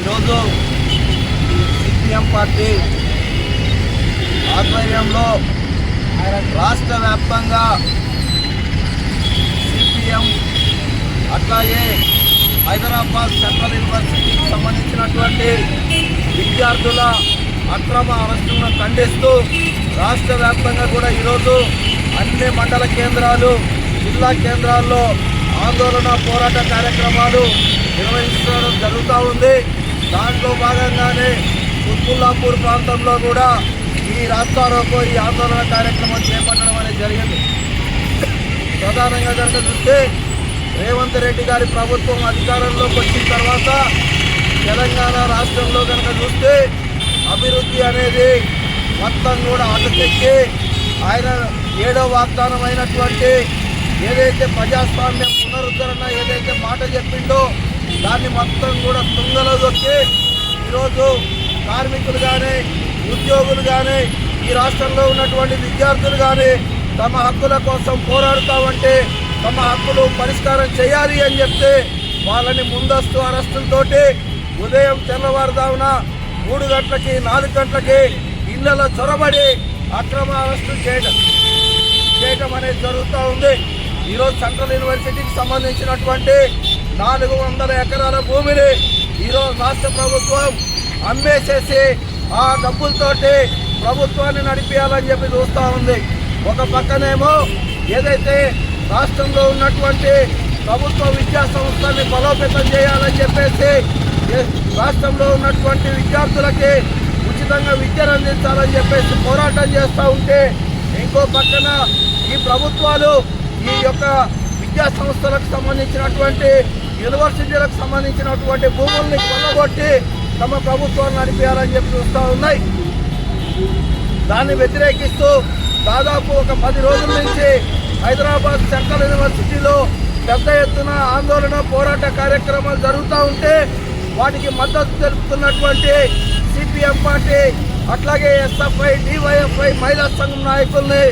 ఈరోజు CPM party ఆధ్వర్యంలో రాష్ట్ర వ్యాప్తంగా సిపిఎం అట్లాగే హైదరాబాద్ సెంట్రల్ యూనివర్సిటీకి సంబంధించినటువంటి విద్యార్థుల అక్రమ అరెస్టులను ఖండిస్తూ రాష్ట్ర వ్యాప్తంగా కూడా ఈరోజు అన్ని మండల కేంద్రాలు జిల్లా కేంద్రాల్లో ఆందోళన పోరాట కార్యక్రమాలు నిర్వహించడం జరుగుతూ ఉంది. దాంట్లో భాగంగానే కుత్బుల్లాపూర్ ప్రాంతంలో కూడా ఈ రాష్ట్రాలకు ఈ ఆందోళన కార్యక్రమం చేపట్టడం అనేది జరిగింది. ప్రధానంగా కనుక చూస్తే రేవంత్ రెడ్డి గారి ప్రభుత్వం అధికారంలోకి వచ్చిన తర్వాత తెలంగాణ రాష్ట్రంలో కనుక చూస్తే అభివృద్ధి అనేది మొత్తం కూడా అటకెక్కి ఆయన ఏడో వాగ్దానం అయినటువంటి ఏదైతే ప్రజాస్వామ్యం పునరుద్ధరణ ఏదైతే మాట చెప్పిండో దాన్ని మొత్తం కూడా తుంగలో దొక్కి ఈరోజు కార్మికులు కానీ ఉద్యోగులు కానీ ఈ రాష్ట్రంలో ఉన్నటువంటి విద్యార్థులు కానీ తమ హక్కుల కోసం పోరాడుతామంటే తమ హక్కులు పరిష్కారం చేయాలి అని చెప్తే వాళ్ళని ముందస్తు అరెస్టులతోటి ఉదయం తెల్లవారుదామున మూడు గంటలకి నాలుగు గంటలకి ఇళ్ళలో చొరబడి అక్రమ అరెస్టులు చేయడం చేయటం అనేది జరుగుతూ ఉంది. ఈరోజు సెంట్రల్ యూనివర్సిటీకి సంబంధించినటువంటి నాలుగు వందల ఎకరాల భూమిని ఈరోజు రాష్ట్ర ప్రభుత్వం అమ్మేసేసి ఆ డబ్బులతోటి ప్రభుత్వాన్ని నడిపించాలని చెప్పి చూస్తూ ఉంది. ఒక పక్కనేమో ఏదైతే రాష్ట్రంలో ఉన్నటువంటి ప్రభుత్వ విద్యా సంస్థల్ని బలోపేతం చేయాలని చెప్పేసి రాష్ట్రంలో ఉన్నటువంటి విద్యార్థులకి ఉచితంగా విద్యను అందించాలని చెప్పేసి పోరాటం చేస్తూ ఉంటే ఇంకో పక్కన ఈ ప్రభుత్వాలు ఈ యొక్క విద్యా సంస్థలకు సంబంధించినటువంటి యూనివర్సిటీలకు సంబంధించినటువంటి భూముల్ని కొల్లగొట్టి తమ ప్రభుత్వాన్ని నడిపేయాలని చెప్పి చూస్తూ ఉన్నాయి. దాన్ని వ్యతిరేకిస్తూ దాదాపు ఒక పది రోజుల నుంచి హైదరాబాద్ సెంట్రల్ యూనివర్సిటీలో పెద్ద ఎత్తున ఆందోళన పోరాట కార్యక్రమాలు జరుగుతూ ఉంటే వాటికి మద్దతు తెలుపుతున్నటువంటి సిపిఎం పార్టీ అట్లాగే ఎస్ఎఫ్ఐ డివైఎఫ్ఐ మహిళా సంఘం నాయకుల్ని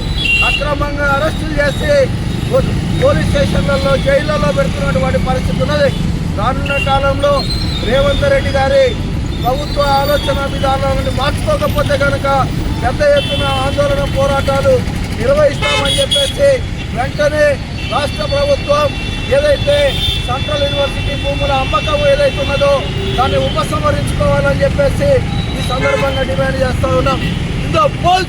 అక్రమంగా అరెస్టులు చేసి పోలీస్ స్టేషన్లలో జైళ్ళలో పెడుతున్నటువంటి పరిస్థితి ఉన్నది. రానున్న కాలంలో రేవంత్ రెడ్డి గారి ప్రభుత్వ ఆలోచన విధానాలను మార్చుకోకపోతే కనుక పెద్ద ఎత్తున ఆందోళన పోరాటాలు నిర్వహిస్తామని చెప్పేసి వెంటనే రాష్ట్ర ప్రభుత్వం ఏదైతే సెంట్రల్ యూనివర్సిటీ భూముల అమ్మకం ఏదైతే ఉన్నదో దాన్ని ఉపసంహరించుకోవాలని చెప్పేసి ఈ సందర్భంగా డిమాండ్ చేస్తా ఉన్నాం. ఇందో పోల్